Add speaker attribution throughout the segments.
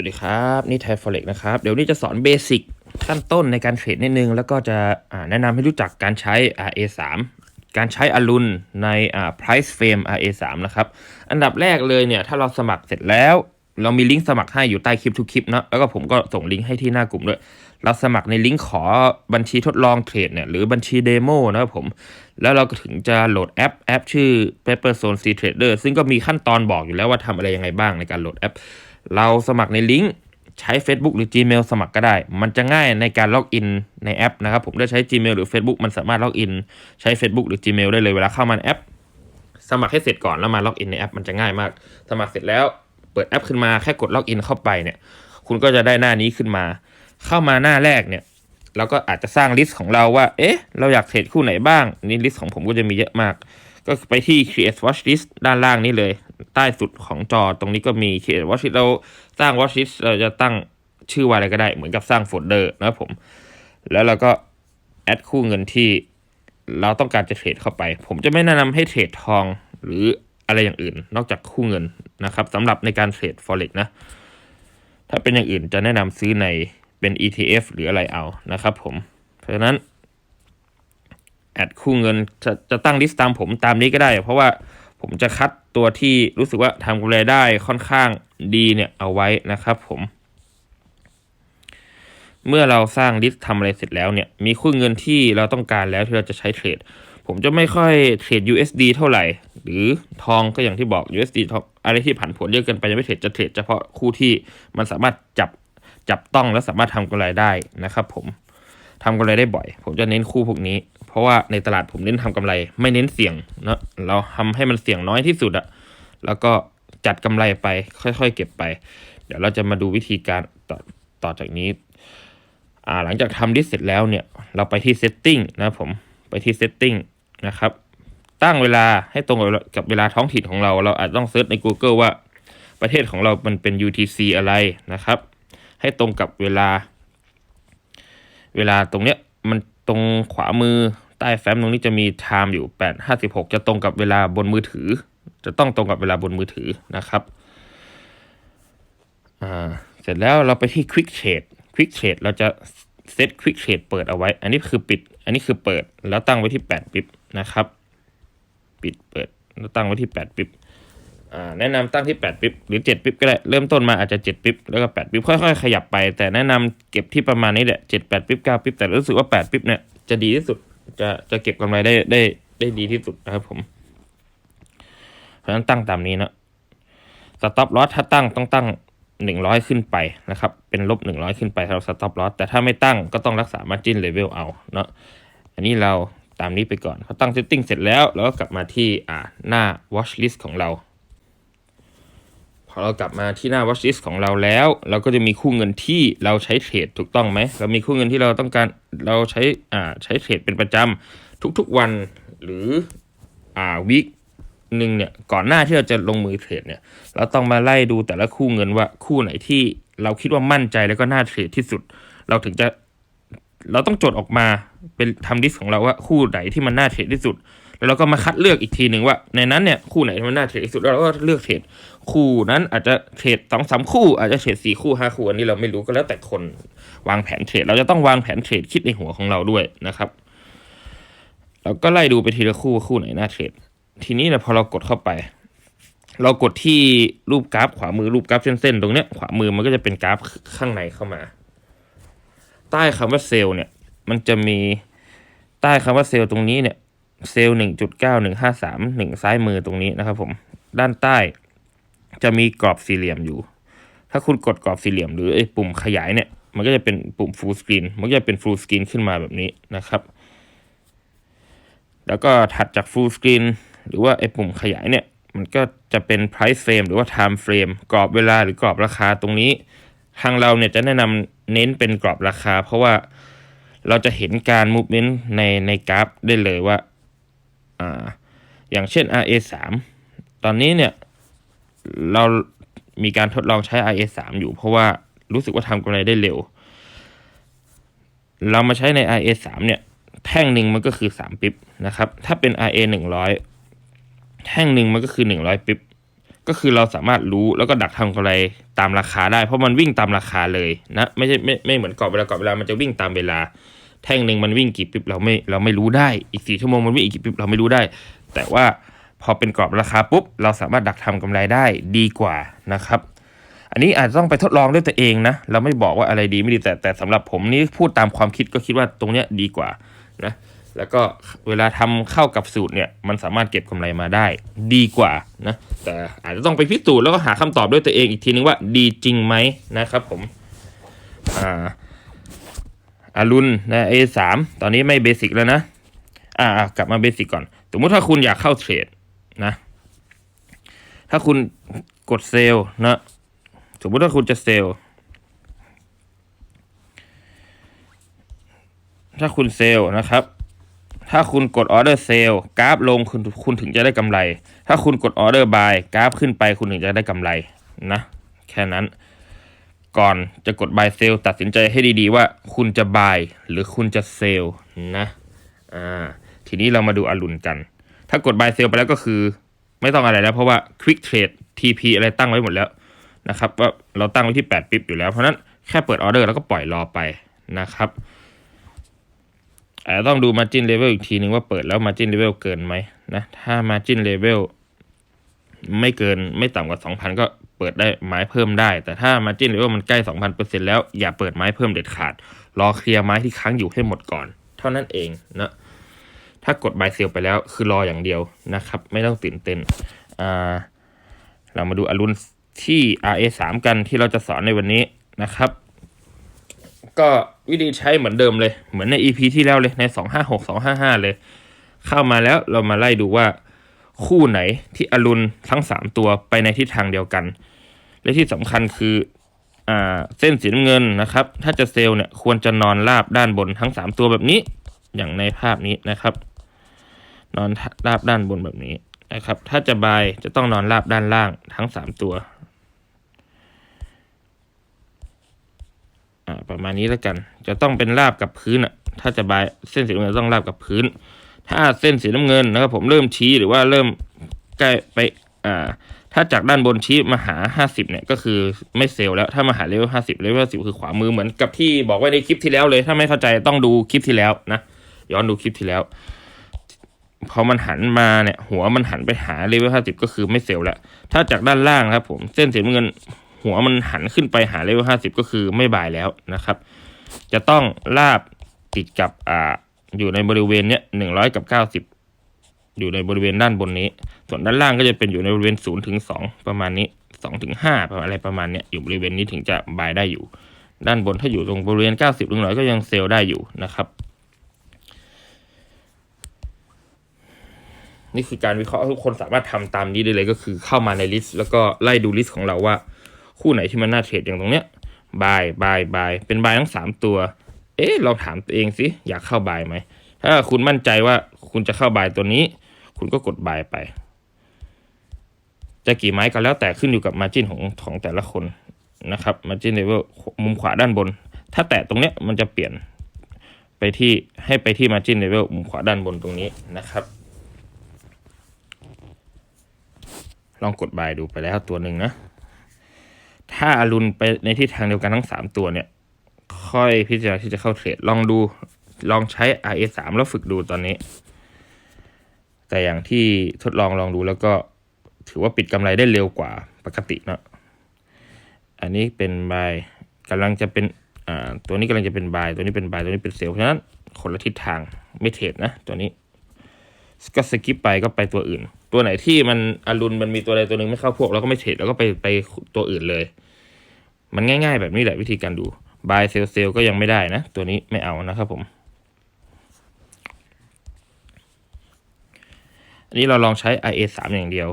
Speaker 1: วัสดีครับ นี่ไทยฟอเร็กนะครับ เดี๋ยวนี้จะสอนเบสิกขั้นต้นในการเทรดนิดนึง แล้วก็จะแนะนำให้รู้จักการใช้ RA3 การใช้อรุณในอ่า price frame RA3 นะครับ อันดับแรกเลยเนี่ย ถ้าเราสมัครเสร็จแล้ว เรามีลิงก์สมัครให้อยู่ใต้คลิปทุกคลิปนะแล้วก็ผมก็ส่งลิงก์ให้ที่หน้ากลุ่มด้วย เราสมัครในลิงก์ขอบัญชีทดลองเทรดเนี่ยหรือบัญชีเดโมนะครับผม แล้วเราก็ถึงจะโหลดแอปแอปชื่อ Paper Zone C Trader ซึ่งก็มีขั้นตอนบอกอยู่แล้วว่าทำอะไรยังไงบ้างในการโหลดแอป เราสมัครในลิงก์ใช้ Facebook หรือ Gmail สมัครก็ได้ มันจะง่ายในการล็อกอินในแอปนะครับ ผมได้ใช้ Gmail หรือ Facebook มันสามารถล็อกอินใช้ Facebook หรือ Gmail ได้เลยเวลาเข้ามาในแอป สมัครให้เสร็จก่อนแล้วมาล็อกอินในแอปมันจะง่ายมาก สมัครเสร็จแล้วเปิดแอปขึ้นมาแค่กดล็อกอินเข้าไปเนี่ย คุณก็จะได้หน้านี้ขึ้นมา เข้ามาหน้าแรกเนี่ยเราก็อาจจะสร้างลิสต์ของเราว่า เอ๊ะ เราอยากเทรดคู่ไหนบ้าง นี่ลิสต์ของผมก็จะมีเยอะมาก ก็ไปที่ create watch list ด้านล่างนี้เลย ใต้สุดของจอตรงนี้ก็มี create watch list เราสร้าง watch list เราจะตั้งชื่อว่าอะไรก็ได้ เหมือนกับสร้างโฟลเดอร์นะครับผม แล้วเราก็แอดคู่เงินที่เราต้องการจะเทรดเข้าไป ผมจะไม่แนะนำให้เทรดทองหรืออะไรอย่างอื่น นอกจากคู่เงินนะครับสำหรับในการเทรด forex นะ ถ้าเป็นอย่างอื่นจะแนะนำซื้อในเป็น ETF หรืออะไรเอานะครับผม เพราะฉะนั้น ดคู่เงินจะจะตั้งลิสต์ตามผมตามนี้ก็ได้ เพราะว่าผมจะคัดตัวที่รู้สึกว่าทำกำไรได้ค่อนข้างดีเนี่ยเอาไว้นะครับผมเมื่อเราสร้างลิสต์ทำอะไรเสร็จแล้วเนี่ย มีคู่เงินที่เราต้องการแล้วที่เราจะใช้เทรด ผมจะไม่ค่อยเทรด USD เท่าไหร่ หรือทองก็อย่างที่บอก USD ทองอะไรที่ผันผวนเยอะเกินไปจะไม่เทรดจะเทรดเฉพาะคู่ที่มันสามารถจับจับต้องและสามารถทำกำไรได้นะครับผมทำกำไรได้บ่อย ผมจะเน้นคู่พวกนี้ เพราะว่าในตลาดผมเน้นทำกำไร ไม่เน้นเสี่ยงเนาะเราทำให้มันเสี่ยงน้อยที่สุดอะแล้วก็จัดกำไรไป ค่อยๆ เก็บไป เดี๋ยวเราจะมาดูวิธีการต่อต่อจากนี้อ่าหลังจากทำดิสเสร็จแล้วเนี่ย เราไปที่ setting นะผมไปที่ setting นะครับ ตั้งเวลาให้ตรงกับเวลาท้องถิ่นของเรา เราอาจต้องเซิร์ชใน Google ว่าประเทศของเรามันเป็น UTC อะไรนะครับ ให้ตรงกับเวลา เวลาตรงเนี้ยมัน ตรงขวามือใต้แฟ้มตรงนี้จะมี time อยู่ 8 56 จะตรงกับเวลาบนมือถือ จะต้องตรงกับเวลาบนมือถือนะครับอ่าเสร็จแล้วเราไปที่ quick trade quick trade เราจะเซต quick trade เปิดเอาไว้ อันนี้คือปิด อันนี้คือเปิด แล้วตั้งไว้ที่ 8 ปิบนะครับ ปิดเปิด แล้วตั้งไว้ที่ 8 ปิบ แนะนำตั้งที่ 8 ปิบหรือ 7 ปิบก็ได้ เริ่มต้นมาอาจจะ 7 ปิบแล้วก็ 8 ปิบค่อยๆ ขยับไป แต่แนะนำเก็บที่ประมาณนี้แหละ7 8 ปิบ9ปิบแต่รู้สึกว่า 8 ปิบเนี่ยจะดีที่สุดจะจะเก็บกำไรได้ได้ได้ดีที่สุดนะครับผม เพราะฉะนั้นตั้งตามนี้นะสต็อปลอสถ้าตั้งต้องตั้งหนึ่งร้อยขึ้นไปนะครับ เป็นลบหนึ่งร้อยขึ้นไปสำหรับสต็อปลอสแต่ถ้าไม่ตั้งก็ต้องรักษา margin level เอาเนาะอันนี้เราตามนี้ไปก่อนพอตั้ง setting เสร็จแล้วเราก็กลับมาที่อ่าหน้า watch list ของเรา พอเรากลับมาที่หน้า watch list ของเราแล้ว เราก็จะมีคู่เงินที่เราใช้เทรดถูกต้องไหม เรามีคู่เงินที่เราต้องการเราใช้อ่าใช้เทรดเป็นประจำทุกๆวันหรืออ่าวีคหนึ่งเนี่ยก่อนหน้าที่เราจะลงมือเทรดเนี่ยเราต้องมาไล่ดูแต่ละคู่เงินว่าคู่ไหนที่เราคิดว่ามั่นใจแล้วก็น่าเทรดที่สุด เราถึงจะเราต้องจดออกมาเป็นทำลิสต์ของเราว่าคู่ไหนที่มันน่าเทรดที่สุด แล้วเราก็มาคัดเลือกอีกทีหนึ่งว่า ในนั้นเนี่ยคู่ไหนมันน่าเทรดที่สุดแล้วเราก็เลือกเทรดคู่นั้นอาจจะเทรดสองสามคู่อาจจะเทรดสี่คู่ห้าคู่อันนี้เราไม่รู้ก็แล้วแต่คนวางแผนเทรดเราจะต้องวางแผนเทรดคิดในหัวของเราด้วยนะครับเราก็ไล่ดูไปทีละคู่คู่ไหนน่าเทรดทีนี้เนี่ยพอเรากดเข้าไป เรากดที่รูปกราฟขวามือรูปกราฟเส้นๆตรงเนี้ยขวามือมันก็จะเป็นกราฟข้างในเข้ามา ใต้คำว่าเซลล์เนี่ย มันจะมีใต้คำว่าเซลล์ตรงนี้เนี่ย เซลล์หนึ่งจุดเก้าหนึ่งห้าสามหนึ่งซ้ายมือตรงนี้นะครับผมด้านใต้จะมีกรอบสี่เหลี่ยมอยู่ ถ้าคุณกดกรอบสี่เหลี่ยมหรือไอ้ปุ่มขยายเนี่ย มันก็จะเป็นปุ่ม full screen มันก็จะเป็น full screen ขึ้นมาแบบนี้นะครับ แล้วก็ถัดจาก full screen หรือว่าไอ้ปุ่มขยายเนี่ย มันก็จะเป็น price frame หรือว่า time frame กรอบเวลาหรือกรอบราคาตรงนี้ ทางเราเนี่ยจะแนะนำเน้นเป็นกรอบราคา เพราะว่าเราจะเห็นการ movement ในในกราฟได้เลยว่า อ่าอย่างเช่น RA 3ตอนนี้เนี่ยเรามีการทดลองใช้ RA 3อยู่เพราะว่ารู้สึกว่าทำกำไรได้เร็ว เรามาใช้ใน RA 3เนี่ยแท่งหนึ่งมันก็คือ 3 ปิบนะครับ ถ้าเป็น RA 100 แท่งหนึ่งมันก็คือ 100 ปิบก็คือเราสามารถรู้แล้วก็ดักทำกำไรตามราคาได้ เพราะมันวิ่งตามราคาเลยนะไม่ใช่ไม่ไม่เหมือนกรอบเวลากรอบเวลามันจะวิ่งตามเวลา แท่งหนึ่งมันวิ่งกี่ปิ๊บเราไม่เราไม่รู้ได้อีกสี่ชั่วโมงมันวิ่งอีกกี่ปิ๊บเราไม่รู้ได้ แต่ว่าพอเป็นกรอบราคาปุ๊บเราสามารถดักทำกำไรได้ดีกว่านะครับ อันนี้อาจจะต้องไปทดลองด้วยตัวเองนะ เราไม่บอกว่าอะไรดีไม่ดีแต่แต่สำหรับผมนี่พูดตามความคิดก็คิดว่าตรงเนี้ยดีกว่านะแล้วก็เวลาทำเข้ากับสูตรเนี่ยมันสามารถเก็บกำไรมาได้ ดีกว่านะแต่อาจจะต้องไปพิสูจน์แล้วก็หาคำตอบด้วยตัวเองอีกทีนึงว่าดีจริงไหมนะครับผมอ่า อารุณนะเอสามตอนนี้ไม่เบสิกแล้วนะ อ่ากลับมาเบสิกก่อน สมมติถ้าคุณอยากเข้าเทรดนะ ถ้าคุณกดเซลล์นะ สมมติว่าคุณจะเซลล์ถ้าคุณเซลล์นะครับ ถ้าคุณกดออเดอร์เซลล์กราฟลงคุณคุณถึงจะได้กำไร ถ้าคุณกดออเดอร์บายกราฟขึ้นไปคุณถึงจะได้กำไรนะ แค่นั้น ก่อนจะกด buy sell ตัดสินใจให้ดีๆว่าคุณจะ buy หรือคุณจะ sell นะอ่าทีนี้เรามาดูอรุณกัน ถ้ากด buy sell ไปแล้วก็คือ ไม่ต้องอะไรแล้ว เพราะว่า quick trade TP อะไรตั้งไว้หมดแล้วนะครับว่าเราตั้งไว้ที่ 8 ปิ๊บอยู่แล้ว เพราะนั้นแค่เปิดออเดอร์แล้วก็ปล่อยรอไปนะครับอาจจะต้องดู margin level อีกทีนึงว่าเปิดแล้ว margin level เกินไหมนะถ้า margin level ไม่เกินไม่ต่ำกว่า 2,000 ก็ เปิดได้ไม้เพิ่มได้ แต่ถ้า margin level มันใกล้ 2,000%แล้วอย่าเปิดไม้เพิ่มเด็ดขาด รอเคลียร์ไม้ที่ค้างอยู่ให้หมดก่อน เท่านั้นเองนะถ้ากด buy sell ไปแล้วคือรออย่างเดียวนะครับ ไม่ต้องตื่นเต้นอ่าเรามาดูอรุณที่ RA3 กันที่เราจะสอนในวันนี้นะครับ ก็วิธีใช้เหมือนเดิมเลย เหมือนใน EP ที่แล้วเลยใน 256 255 เลย เข้ามาแล้วเรามาไล่ดูว่า คู่ไหนที่อรุณทั้ง3ตัวไปในทิศทางเดียวกัน และที่สำคัญคืออเส้นสีน้ำเงินนะครับ ถ้าจะเซลล์เนี่ยควรจะนอนราบด้านบนทั้ง 3 ตัวแบบนี้ อย่างในภาพนี้นะครับ นอนราบด้านบนแบบนี้นะครับ ถ้าจะบายจะต้องนอนราบด้านล่างทั้ง 3 ตัวประมาณนี้แล้วกัน จะต้องเป็นราบกับพื้นอะ ถ้าจะบายเส้นสีน้ำเงินต้องราบกับพื้น ถ้าเส้นสีน้ำเงินนะครับผมเริ่มชี้หรือว่าเริ่มใกล้ไปอ่าถ้าจากด้านบนชี้มาหา 50 เนี่ยก็คือไม่เซลแล้ว ถ้ามาหาเลเวล50 เลเวล10 คือขวามือเหมือนกับที่บอกไว้ในคลิปที่แล้วเลย ถ้าไม่เข้าใจต้องดูคลิปที่แล้วนะ ย้อนดูคลิปที่แล้ว พอมันหันมาเนี่ย หัวมันหันไปหาเลเวล50 ก็คือไม่เซลแล้ว ถ้าจากด้านล่างครับผมเส้นสีน้ำเงิน หัวมันหันขึ้นไปหาเลเวล50 ก็คือไม่บายแล้วนะครับ จะต้องลาบติดกับอ่า อยู่ในบริเวณเนี้ยหนึ่งร้อยกับเก้าสิบอยู่ในบริเวณด้านบนนี้ ส่วนด้านล่างก็จะเป็นอยู่ในบริเวณศูนย์ถึงสองประมาณนี้สองถึงห้าประมาณอะไรประมาณเนี้ยอยู่บริเวณนี้ถึงจะบายได้อยู่ ด้านบนถ้าอยู่ตรงบริเวณเก้าสิบถึงร้อยก็ยังเซลล์ได้อยู่นะครับ นี่คือการวิเคราะห์ทุกคนสามารถทำตามนี้ได้เลยก็คือเข้ามาในลิสต์แล้วก็ไล่ดูลิสต์ของเราว่า คู่ไหนที่มันน่าเทรดอย่างตรงเนี้ยบายบายบายเป็นบายทั้งสามตัว เอ๊ะเราถามตัวเองสิอยากเข้าบายไหมถ้าคุณมั่นใจว่าคุณจะเข้าบายตัวนี้ คุณก็กดบายไป จะกี่ไม้ก็แล้วแต่ขึ้นอยู่กับมาจินของของแต่ละคนนะครับมาจินเลเวลมุมขวาด้านบน ถ้าแตะตรงเนี้ยมันจะเปลี่ยนไปที่ให้ไปที่มาจินเลเวลมุมขวาด้านบนตรงนี้นะครับ ลองกดบายดูไปแล้วตัวหนึ่งนะ ถ้าอารุณไปในทิศทางเดียวกันทั้งสามตัวเนี่ย ค่อยพิจารณาที่จะเข้าเทรดลองดูลองใช้ RA 3แล้วฝึกดูตอนนี้ แต่อย่างที่ทดลองลองดูแล้วก็ถือว่าปิดกำไรได้เร็วกว่าปกติเนาะอันนี้เป็นบายกำลังจะเป็นอ่าตัวนี้กำลังจะเป็นบายตัวนี้เป็นบายตัวนี้เป็นเซลล์เพราะฉะนั้นคนละทิศทางไม่เทรดนะ ตัวนี้ก็สกิปไปก็ไปตัวอื่น ตัวไหนที่มันอรุณมันมีตัวใดตัวหนึ่งไม่เข้าพวกเราก็ไม่เทรดแล้วก็ไปไปตัวอื่นเลย มันง่าย ๆ แบบนี้แหละวิธีการดู บายเซลเซลก็ยังไม่ได้นะ ตัวนี้ไม่เอานะครับผม อันนี้เราลองใช้ IA 3อย่างเดียว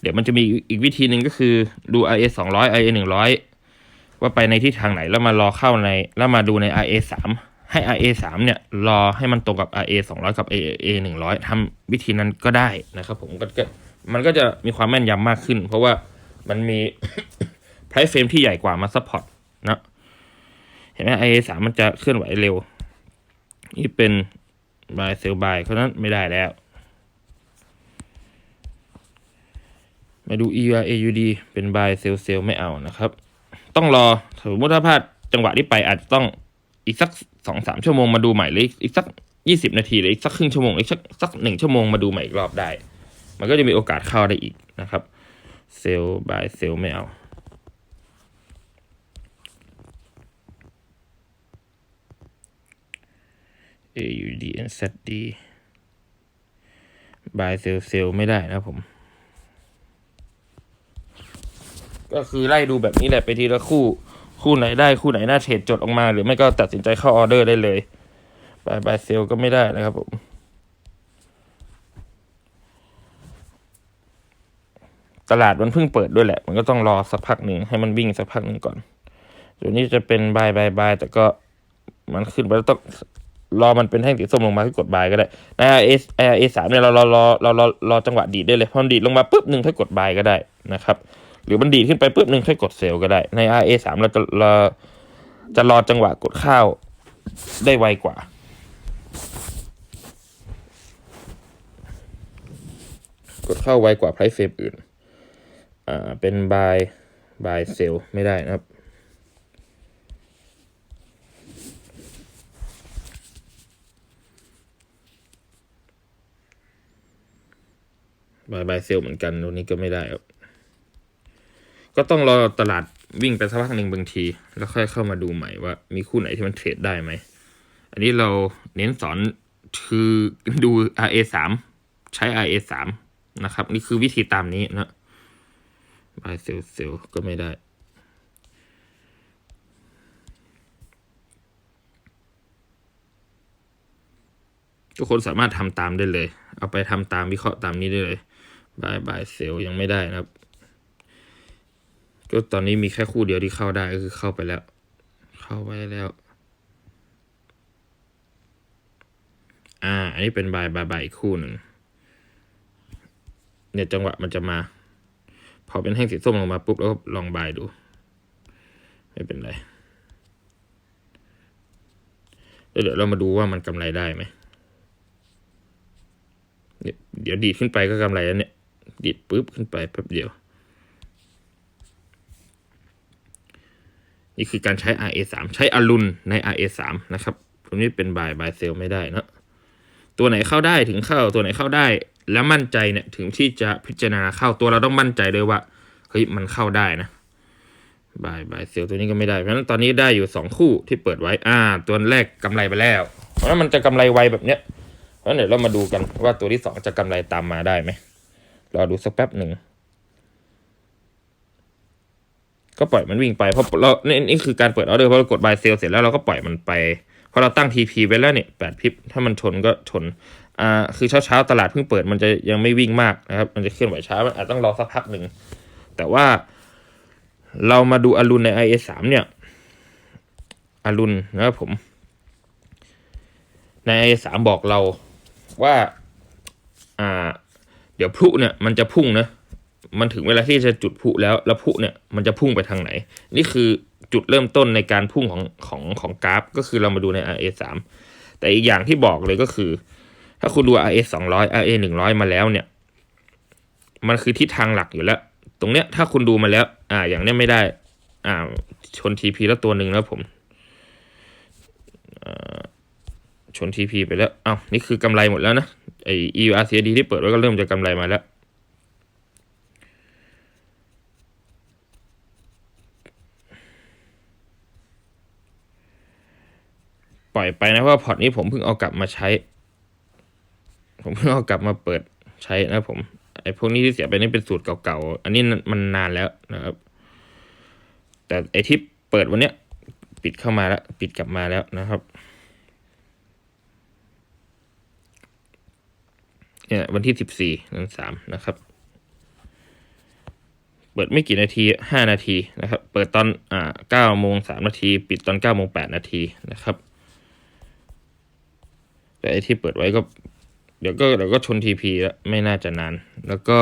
Speaker 1: เดี๋ยวมันจะมีอีกวิธีหนึ่งก็คือดู IA 200 IA 100 ว่าไปในที่ทางไหนแล้วมารอเข้าใน แล้วมาดูใน IA 3ให้ IA 3เนี่ย รอให้มันตรงกับ IA 200 กับ IA 100ทำวิธีนั้นก็ได้นะครับผมก็มันก็จะมีความแม่นยำมากขึ้น เพราะว่ามันมี price f r a m ที่ใหญ่กว่ามา support นะเห็นไหม IA 3มันจะเคลื่อนไหวเร็ว นี่เป็น buy sell buy เพราะนั้นไม่ได้แล้ว มาดู EUR AUD เป็น buy sell sell ไม่เอานะครับ ต้องรอสมมติถ้าพลาดจังหวะที่ไปอาจจะต้องอีกสักสองสามชั่วโมงมาดูใหม่หรืออีกสักยี่สิบนาทีหรืออีกสักครึ่งชั่วโมงหรืออีกสักสักหนึ่งชั่วโมงมาดูใหม่อีกรอบได้ มันก็จะมีโอกาสเข้าได้อีกนะครับ เซลล์บายเซลล์ไม่เอา AUD NZD บายเซลล์เซลไม่ได้นะผม ก็คือไล่ดูแบบนี้แหละไปทีละคู่ คู่ไหนได้คู่ไหนน่าเทรดจดออกมา หรือไม่ก็ตัดสินใจเข้าออเดอร์ได้เลยบายบายเซลก็ไม่ได้นะครับผมตลาดมันเพิ่งเปิดด้วยแหละ มันก็ต้องรอสักพักหนึ่งให้มันวิ่งสักพักหนึ่งก่อนส่วนนี้จะเป็นบายบายบายแต่ก็มันขึ้นไปแล้วต้อง รอมันเป็นแท่งสีส้มลงมาที่กดบายก็ได้ใน RS RS สามเนี่ยเรารอรอเรารอรอจังหวะดีดได้เลยพอมันดีดลงมาปุ๊บหนึ่งให้กดบายก็ได้นะครับ หรือมันดีดขึ้นไปปุ๊บหนึ่งให้กดเซลก็ได้ ใน RA สามเราจะเราจะรอจังหวะกดข้าวได้ไวกว่ากดเข้าไวกว่า price frame อื่น อ่า เป็น buy buy sell ไม่ได้นะครับ buy buy sell เหมือนกันตัวนี้ก็ไม่ได้ครับก็ต้องรอตลาดวิ่งไปสักพักหนึ่งบางที แล้วค่อยเข้ามาดูใหม่ว่ามีคู่ไหนที่มันเทรดได้ไหม อันนี้เราเน้นสอนคือดู RA สามใช้ RA สามนะครับ นี่คือวิธีตามนี้นะ buy sell sell ก็ไม่ได้ทุกคนสามารถทำตามได้เลย เอาไปทำตามวิเคราะห์ตามนี้ได้เลย buy buy sell ยังไม่ได้นะครับ ก็ตอนนี้มีแค่คู่เดียวที่เข้าได้ก็คือเข้าไปแล้ว เข้าไปแล้ว อ่า อันนี้เป็นบายบายบายอีกคู่หนึ่ง เนี่ยจังหวะมันจะมา พอเป็นแห้งสีส้มลงมาปุ๊บแล้วก็ลองบายดู ไม่เป็นไรเดี๋ยวเรามาดูว่ามันกำไรได้ไหมเนี่ยเดี๋ยวดีดขึ้นไปก็กำไรแล้วเนี่ย ดีดปุ๊บขึ้นไปแป๊บเดียว นี่คือการใช้ RA 3ใช้อรุณใน RA 3นะครับตรงนี้เป็น buy buy sell ไม่ได้นะตัวไหนเข้าได้ถึงเข้าตัวไหนเข้าได้ แล้วมั่นใจเนี่ยถึงที่จะพิจารณาเข้าตัวเราต้องมั่นใจด้วยว่าเฮ้ยมันเข้าได้นะ buy buy sell ตัวนี้ก็ไม่ได้เพราะฉะนั้นตอนนี้ได้อยู่สองคู่ที่เปิดไว้อ่า ตัวแรกกำไรไปแล้ว เพราะฉะนั้นมันจะกำไรไวแบบเนี้ยเพราะฉะนั้นเดี๋ยวเรามาดูกันว่าตัวที่สองจะกำไรตามมาได้ไหม รอดูสักแป๊บหนึ่ง ก็ปล่อยมันวิ่งไปเพราะเรานี่นี่คือการเปิดออเดอร์เพราะเรากด buy sell เสร็จแล้วเราก็ปล่อยมันไปเพราะเราตั้ง TP ไว้แล้วเนี่ยแปดพิบถ้ามันชนก็ชนอ่าคือเช้าเช้าๆตลาดเพิ่งเปิดมันจะยังไม่วิ่งมากนะครับ มันจะเคลื่อนไหวช้ามันอาจต้องรอสักพักหนึ่ง แต่ว่าเรามาดูอรุณใน IS สามเนี่ยอรุณนะครับผม ใน IS สามบอกเราว่า อ่า เดี๋ยวพลุเนี่ยมันจะพุ่งนะ มันถึงเวลาที่จะจุดพลุแล้ว แล้วพลุเนี่ยมันจะพุ่งไปทางไหน นี่คือจุดเริ่มต้นในการพุ่งของของของกราฟ ก็คือเรามาดูใน RA สามแต่อีกอย่างที่บอกเลยก็คือ ถ้าคุณดู RA สองร้อย RA หนึ่งร้อยมาแล้วเนี่ย มันคือทิศทางหลักอยู่แล้ว ตรงเนี้ยถ้าคุณดูมาแล้ว อ่า อย่างเนี้ยไม่ได้ อ่า ชน TP แล้วตัวหนึ่งแล้วผมอ่าชน TP ไปแล้วอ้าวนี่คือกำไรหมดแล้วนะ ไอ EURCD ที่เปิดไว้ก็เริ่มจะกำไรมาแล้ว ปล่อยไปนะเพราะว่าพอร์ตนี้ผมเพิ่งเอากลับมาใช้ ผมเพิ่งเอากลับมาเปิดใช้นะผมไอ้พวกนี้ที่เสียไปนี่เป็นสูตรเก่าๆ อันนี้มันนานแล้วนะครับ แต่ไอ้ที่เปิดวันเนี้ย ปิดเข้ามาแล้ว ปิดกลับมาแล้วนะครับ เนี่ยวันที่สิบสี่นันสามนะครับ เปิดไม่กี่นาทีห้านาทีนะครับ เปิดตอนอ่าเก้าโมงสามนาที ปิดตอนเก้าโมงแปดนาทีนะครับแต่ไอที่เปิดไว้ก็ เดี๋ยวก็เดี๋ยวก็ชนทีพีแล้วไม่น่าจะนาน แล้วก็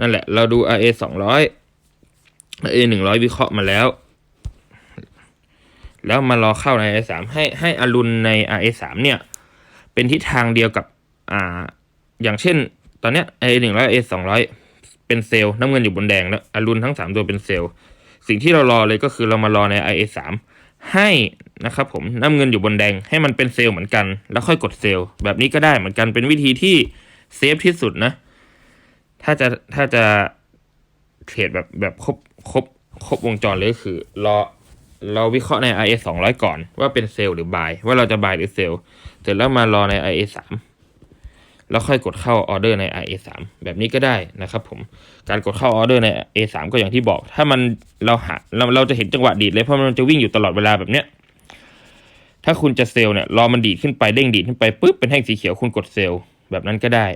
Speaker 1: นั่นแหละ เราดู RA สองร้อย RA หนึ่งร้อยวิเคราะห์มาแล้ว แล้วมารอเข้าใน RA สามให้ให้อรุณใน RA สามเนี่ย เป็นทิศทางเดียวกับอ่า อย่างเช่น ตอนเนี้ย A หนึ่งร้อย A สองร้อยเป็นเซลล์น้ำเงินอยู่บนแดงแล้วอรุณทั้งสามตัวเป็นเซลล์สิ่งที่เรารอเลยก็คือเรามารอใน IA 3ให้นะครับผมน้ำเงินอยู่บนแดงให้มันเป็นเซลล์เหมือนกัน แล้วค่อยกดเซลล์แบบนี้ก็ได้เหมือนกันเป็นวิธีที่เซฟที่สุดนะ ถ้าจะถ้าจะเทรดแบบแบบครบครบครบวงจรเลยก็คือรอเราวิเคราะห์ใน IA 200 ก่อนว่าเป็นเซลล์หรือบายว่าเราจะบายหรือเซลล์เสร็จแล้วมารอใน IA 3 แล้วค่อยกดเข้าออเดอร์ใน IA 3 แบบนี้ก็ได้นะครับผมการกดเข้าออเดอร์ใน A3 ก็อย่างที่บอก ถ้ามันเราหาเราเราจะเห็นจังหวะดีดเลยเพราะมันจะวิ่งอยู่ตลอดเวลาแบบเนี้ยถ้าคุณจะเซลล์เนี่ยรอมันดีดขึ้นไปเด้งดีดขึ้นไปปุ๊บเป็นแท่งสีเขียวคุณกดเซลล์แบบนั้นก็ได้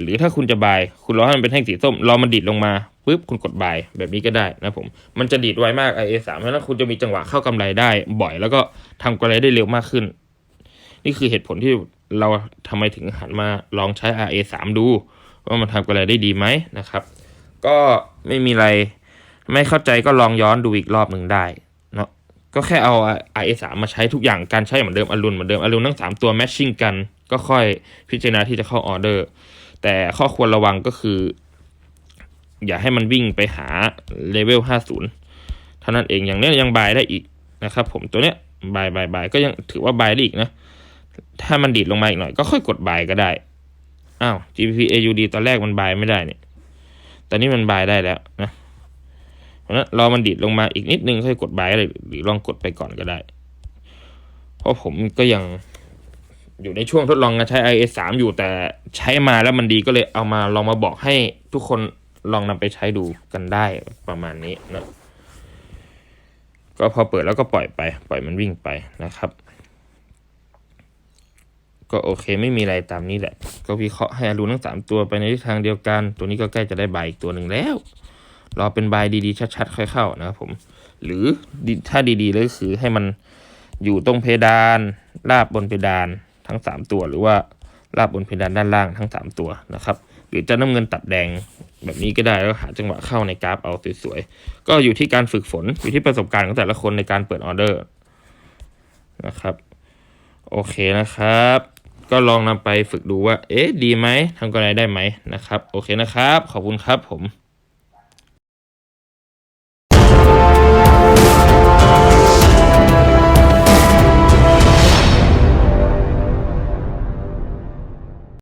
Speaker 1: หรือถ้าคุณจะบาย คุณรอให้มันเป็นแท่งสีส้มรอมันดีดลงมาปุ๊บคุณกดบายแบบนี้ก็ได้นะผมมันจะดีดไวมาก IA3 เพราะฉะนั้นคุณจะมีจังหวะเข้ากำไรได้บ่อย แล้วก็ทำกำไรได้เร็วมากขึ้น นี่คือเหตุผลที่ เราทำไมถึงหันมาลองใช้ RA3 ดูว่ามันทำกำไรได้ดีไหมนะครับ ก็ไม่มีอะไรไม่เข้าใจก็ลองย้อนดูอีกรอบหนึ่งได้เนาะก็แค่เอา RA3 มาใช้ทุกอย่างการใช้เหมือนเดิมอรุณเหมือนเดิมอรุณทั้ง 3 ตัวแมชชิ่งกันก็ค่อยพิจารณาที่จะเข้าออเดอร์ แต่ข้อควรระวังก็คือ อย่าให้มันวิ่งไปหาเลเวล 50 เท่านั้นเองอย่างนี้ยังบายได้อีกนะครับผมตัวเนี้ยบายบายบายก็ยังถือว่าบายได้อีกนะ ถ้ามันดีดลงมาอีกหน่อย ก็ค่อยกดบายก็ได้ อ้าว GBP AUD ตอนแรกมันบายไม่ได้เนี่ย ตอนนี้มันบายได้แล้วนะ เพราะนั้นรอมันดีดลงมาอีกนิดนึงค่อยกดบายก็ได้หรือลองกดไปก่อนก็ได้ เพราะผมก็ยังอยู่ในช่วงทดลองการใช้ IS 3 อยู่แต่ใช้มาแล้วมันดีก็เลยเอามาลองมาบอกให้ทุกคนลองนำไปใช้ดูกันได้ประมาณนี้นะก็พอเปิดแล้วก็ปล่อยไป ปล่อยมันวิ่งไปนะครับ ก็โอเคไม่มีอะไรตามนี้แหละ ก็วิเคราะห์ให้อรุณทั้งสามตัวไปในทิศทางเดียวกัน ตัวนี้ก็ใกล้จะได้ใบอีกตัวหนึ่งแล้ว รอเป็นใบดีๆ ชัดๆ ค่อยเข้านะครับผม หรือถ้าดีๆเลยคือให้มันอยู่ตรงเพดานราบบนเพดานทั้งสามตัว หรือว่าราบบนเพดานด้านล่างทั้งสามตัวนะครับหรือจะน้ำเงินตัดแดงแบบนี้ก็ได้แล้วหาจังหวะเข้าในกราฟเอาสวยๆก็อยู่ที่การฝึกฝนอยู่ที่ประสบการณ์ของแต่ละคนในการเปิดออเดอร์นะครับ โอเคนะครับ ก็ลองนำไปฝึกดูว่า เอ๊ะ ดีไหมทำกำไรได้ไหมนะครับ โอเคนะครับ ขอบคุณครับผม